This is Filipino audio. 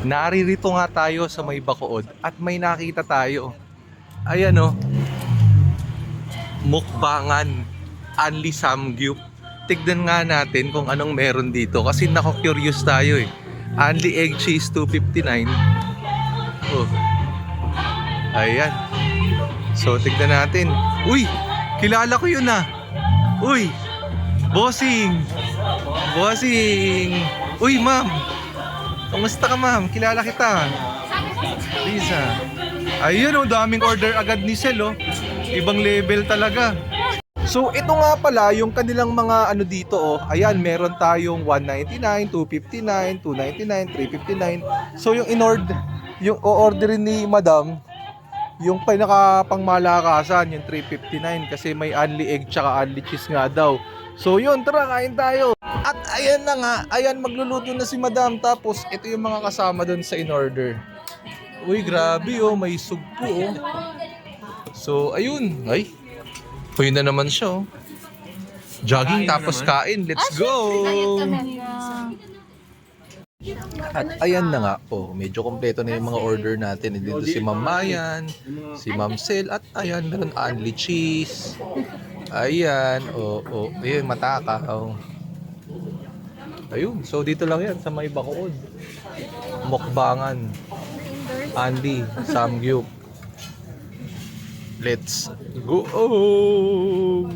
Naririto nga tayo sa may Bacood at may nakita tayo. Ayan o. Mukbangan. Anli Samgyup. Tignan nga natin kung anong meron dito kasi nako-curious tayo eh. Anli Egg Cheese 259. Oh. Ayan. So tignan natin. Uy! Kilala ko yun ah. Uy! Bossing! Bossing! Uy, ma'am! Kamusta ka, ma'am? Kilala kita. Lisa. Ayun, oh, daming order agad ni Sel, oh. Ibang level talaga. So, ito nga pala yung kanilang mga ano dito, oh. Ayan, meron tayong 199, 259, 299, 359. So, yung in-order, yung o-orderin ni Madam, yung pinaka pangmalakasan, yung 359 kasi may only egg tsaka only cheese nga daw. So yun, tara kain tayo. At ayan na nga, ayan magluluto na si Madam tapos ito yung mga kasama doon sa in-order. Uy, grabe oh, may sugpo oh. So ayun, ay. Uy na naman siya oh. Jogging tapos kain, let's go! At ayan na nga po, medyo kompleto na yung mga order natin. Dito si Ma'am Mayan, si Ma'am Sel, at ayan, meron only cheese. Ayan, oo, oh, oh, ayun, mataka. Oh. Ayun, so dito lang yan sa may Bacood. Mukbangan. Andy, Samgyup. Let's go!